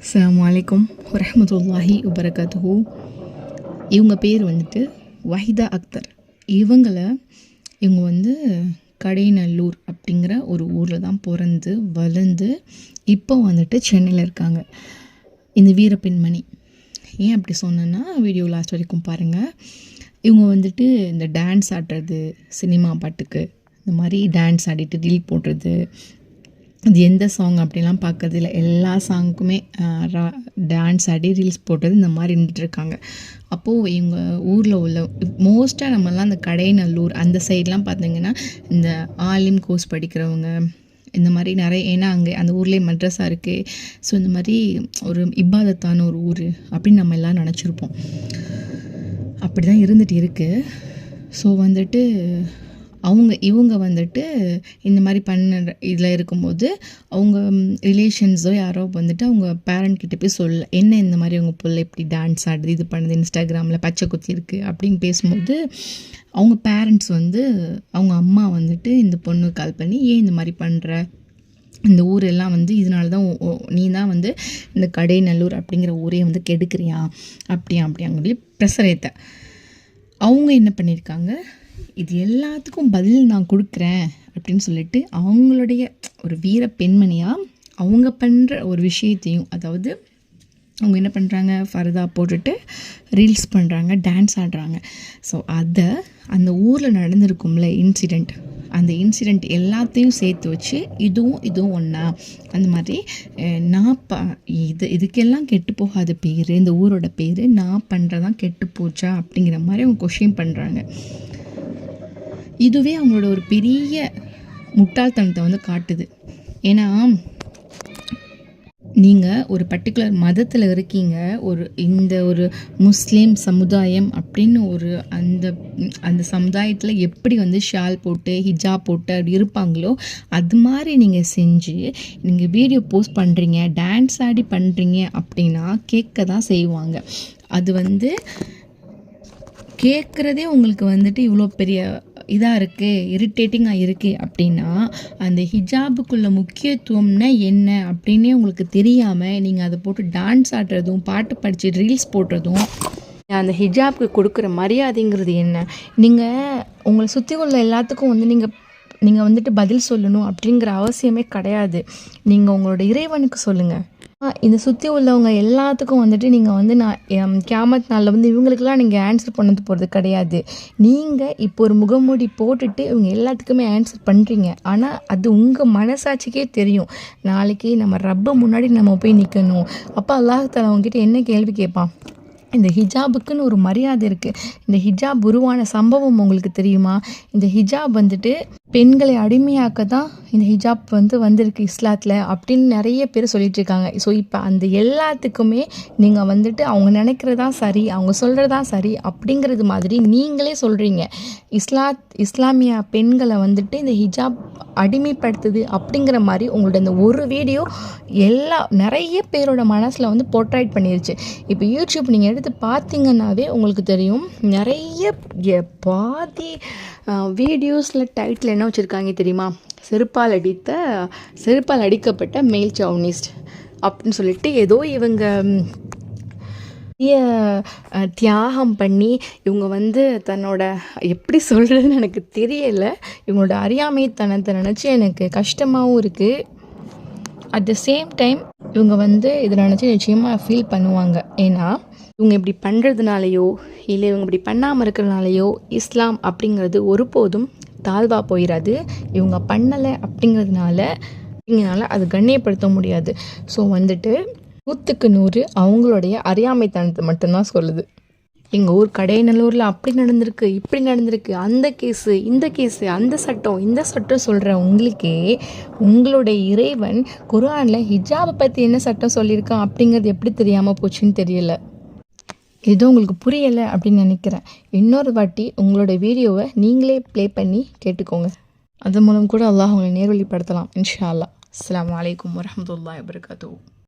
அஸ்லாம் அலைக்கும் வரமத்துல்லாஹி வபரகாத்துஹு. இவங்க பேர் வந்துட்டு வஹிதா அக்தர். இவங்கள இவங்க வந்து கடைநல்லூர் அப்படிங்கிற ஒரு ஊரில் தான் பிறந்து வளர்ந்து இப்போ வந்துட்டு சென்னையில் இருக்காங்க. இந்த வீரப்பெண்மணி ஏன் அப்படி சொன்னேன்னா வீடியோ லாஸ்ட் வரைக்கும் பாருங்கள் இவங்க வந்துட்டு இந்த டான்ஸ் ஆடுறது சினிமா பாட்டுக்கு இந்த மாதிரி டான்ஸ் ஆடிட்டு ரீல் போடுறது அது எந்த சாங் அப்படிலாம் பார்க்கறது இல்லை. எல்லா சாங்குக்குமே டான்ஸ் ஆடி ரீல்ஸ் போட்டது இந்த மாதிரி இருந்துகிட்ருக்காங்க அப்போது இவங்க ஊரில் உள்ள மோஸ்ட்டாக நம்மலாம் அந்த கடைநல்லூர் அந்த சைட்லாம் பார்த்தீங்கன்னா இந்த ஆலிம் கோர்ஸ் படிக்கிறவங்க இந்த மாதிரி நிறைய ஏன்னா அங்கே அந்த ஊர்லேயே மட்ரஸா இருக்குது ஸோ இந்த மாதிரி ஒரு இப்பாதத்தான ஒரு ஊர் அப்படின்னு நம்ம எல்லாம் நினச்சிருப்போம். அப்படி தான் இருந்துட்டு இருக்குது ஸோ வந்துட்டு அவங்க இவங்க வந்துட்டு இந்த மாதிரி பண்ண இதில் இருக்கும்போது அவங்க ரிலேஷன்ஸோ யாரோ வந்துட்டு அவங்க பேரண்ட் கிட்ட போய் சொல்ல என்ன இந்த மாதிரி அவங்க பிள்ளை இப்படி டான்ஸ் ஆடுது இது பண்ணுது இன்ஸ்டாகிராமில் பச்சை குத்தி இருக்குது அப்படின்னு பேசும்போது அவங்க பேரண்ட்ஸ் வந்து அவங்க அம்மா வந்துட்டு இந்த பொண்ணுக்கு கால் பண்ணி ஏன் இந்த மாதிரி பண்ணுற இந்த ஊரெல்லாம் வந்து இதனால தான் நீ தான் வந்து இந்த கடைநல்லூர் அப்படிங்கிற ஊரே வந்து கெடுக்கிறியா? அப்படியா அப்படியாங்க சொல்லி ப்ரெஷர் ஏற்ற அவங்க என்ன பண்ணியிருக்காங்க இது எல்லாத்துக்கும் பதில் நான் கொடுக்குறேன் அப்படின்னு சொல்லிட்டு அவங்களுடைய ஒரு வீர பெண்மணியாக அவங்க பண்ணுற ஒரு விஷயத்தையும் அதாவது அவங்க என்ன பண்ணுறாங்க ஃபர்தா போட்டுட்டு ரீல்ஸ் பண்ணுறாங்க டான்ஸ் ஆடுறாங்க. ஸோ அதை அந்த ஊரில் நடந்திருக்கும்ல இன்சிடெண்ட் அந்த இன்சிடெண்ட் எல்லாத்தையும் சேர்த்து வச்சு இதுவும் இதுவும் ஒன்றா அந்த மாதிரி நான் ப இது இதுக்கெல்லாம் கெட்டு போகாத பேர் இந்த ஊரோட பேர் நான் பண்ணுறதான் கெட்டு போச்சா அப்படிங்கிற மாதிரி அவங்க கொஷின் பண்ணுறாங்க இதுவே அவங்களோட ஒரு பெரிய முட்டாள்தனத்தை வந்து காட்டுது. ஏன்னா நீங்கள் ஒரு பர்டிகுலர் மதத்தில் இருக்கீங்க ஒரு இந்த ஒரு முஸ்லீம் சமுதாயம் அப்படின்னு ஒரு அந்த அந்த சமுதாயத்தில் எப்படி வந்து ஷால் போட்டு ஹிஜா போட்டு அப்படி இருப்பாங்களோ அது மாதிரி நீங்கள் செஞ்சு நீங்கள் வீடியோ போஸ்ட் பண்ணுறீங்க டான்ஸ் ஆடி பண்ணுறீங்க அப்படின்னா கேட்க தான் செய்வாங்க. அது வந்து கேட்குறதே உங்களுக்கு வந்துட்டு இவ்வளோ பெரிய இதாக இருக்குது இரிட்டேட்டிங்காக இருக்குது அப்படின்னா அந்த ஹிஜாபுக்குள்ள முக்கியத்துவம்னா என்ன அப்படின்னே உங்களுக்கு தெரியாமல் நீங்கள் அதை போட்டு டான்ஸ் ஆடுறதும் பாட்டு படித்து ரீல்ஸ் போடுறதும் அந்த ஹிஜாப்க்கு கொடுக்குற மரியாதைங்கிறது என்ன? நீங்கள் உங்களை சுற்றி உள்ள எல்லாத்துக்கும் வந்து நீங்கள் நீங்கள் வந்துட்டு பதில் சொல்லணும் அப்படிங்கிற அவசியமே கிடையாது. நீங்கள் உங்களோட இறைவனுக்கு சொல்லுங்கள் இந்த சுற்றி உள்ளவங்க எல்லாத்துக்கும் வந்துட்டு நீங்கள் வந்து நான் கேமத் நாளில் வந்து இவங்களுக்கெல்லாம் நீங்கள் ஆன்சர் பண்ணது போகிறது கிடையாது. நீங்கள் இப்போ ஒரு முகமூடி போட்டுட்டு இவங்க எல்லாத்துக்குமே ஆன்சர் பண்ணுறீங்க ஆனால் அது உங்கள் மனசாட்சிக்கே தெரியும். நாளைக்கு நம்ம ரப்ப முன்னாடி நம்ம போய் நிற்கணும் அப்போ அல்லாஹால அவங்ககிட்ட என்ன கேள்வி கேட்பான் இந்த ஹிஜாபுக்குன்னு ஒரு மரியாதை இருக்குது இந்த ஹிஜாப் உருவான சம்பவம் உங்களுக்கு தெரியுமா? இந்த ஹிஜாப் வந்துட்டு பெண்களை அடிமையாக்க தான் இந்த ஹிஜாப் வந்து வந்திருக்கு இஸ்லாத்தில் அப்படின்னு நிறைய பேர் சொல்லிட்டு இருக்காங்க ஸோ இப்போ அந்த எல்லாத்துக்குமே நீங்கள் வந்துட்டு அவங்க நினைக்கிறதா சரி அவங்க சொல்கிறதா சரி அப்படிங்கிறது மாதிரி நீங்களே சொல்கிறீங்க இஸ்லாத் இஸ்லாமிய பெண்களை வந்துட்டு இந்த ஹிஜாப் அடிமைப்படுத்துது அப்படிங்கிற மாதிரி உங்களோட இந்த ஒரு வீடியோ எல்லா நிறைய பேரோட மனசில் வந்து போர்ட்ரைட் பண்ணிருச்சு. இப்போ யூடியூப் நீங்கள் எடுத்து பார்த்தீங்கன்னாவே உங்களுக்கு தெரியும். நிறைய பாதி வீடியோஸில் டைட்டில் என்ன வச்சுருக்காங்க தெரியுமா? செருப்பால் அடித்த செருப்பால் அடிக்கப்பட்ட மேல் சவுனிஸ்ட் அப்படின்னு சொல்லிட்டு ஏதோ இவங்க பெரிய தியாகம் பண்ணி இவங்க வந்து தன்னோட எப்படி சொல்கிறதுன்னு எனக்கு தெரியலை. இவங்களோட அறியாமைத்தனத்தை நினச்சி எனக்கு கஷ்டமாகவும் இருக்குது அட் த சேம் டைம் இவங்க வந்து இதை நினச்சி நிச்சயமாக ஃபீல் பண்ணுவாங்க. ஏன்னா இவங்க இப்படி பண்ணுறதுனாலையோ இல்லை இவங்க இப்படி பண்ணாமல் இருக்கிறதுனாலையோ இஸ்லாம் அப்படிங்கிறது ஒருபோதும் தாழ்வாக போயிடாது இவங்க பண்ணலை அப்படிங்கிறதுனால அப்படிங்கிறனால அது கண்ணியப்படுத்த முடியாது. ஸோ வந்துட்டு நூற்றுக்கு நூறு அவங்களுடைய அறியாமைத்தனத்தை மட்டும்தான் சொல்லுது. எங்கள் ஊர் கடைநல்லூரில் அப்படி நடந்திருக்கு இப்படி நடந்திருக்கு. அந்த கேஸு இந்த கேஸு அந்த சட்டம் இந்த சட்டம் சொல்கிற உங்களுக்கே உங்களுடைய இறைவன் குரானில் ஹிஜாபை பற்றி என்ன சட்டம் சொல்லியிருக்கான் அப்படிங்கிறது எப்படி தெரியாமல் போச்சுன்னு தெரியல. ஏதோ உங்களுக்கு புரியலை அப்படின்னு நினைக்கிறேன். இன்னொரு வாட்டி உங்களோட வீடியோவை நீங்களே ப்ளே பண்ணி கேட்டுக்கோங்க. அது மூலம் கூட அல்லாஹ் உங்களை நேர்வழிப்படுத்தலாம் இன்ஷா அல்லாஹ். அஸ்லாம் வலைக்கம் வரமத்துல்லா வபரகாத்துஹு.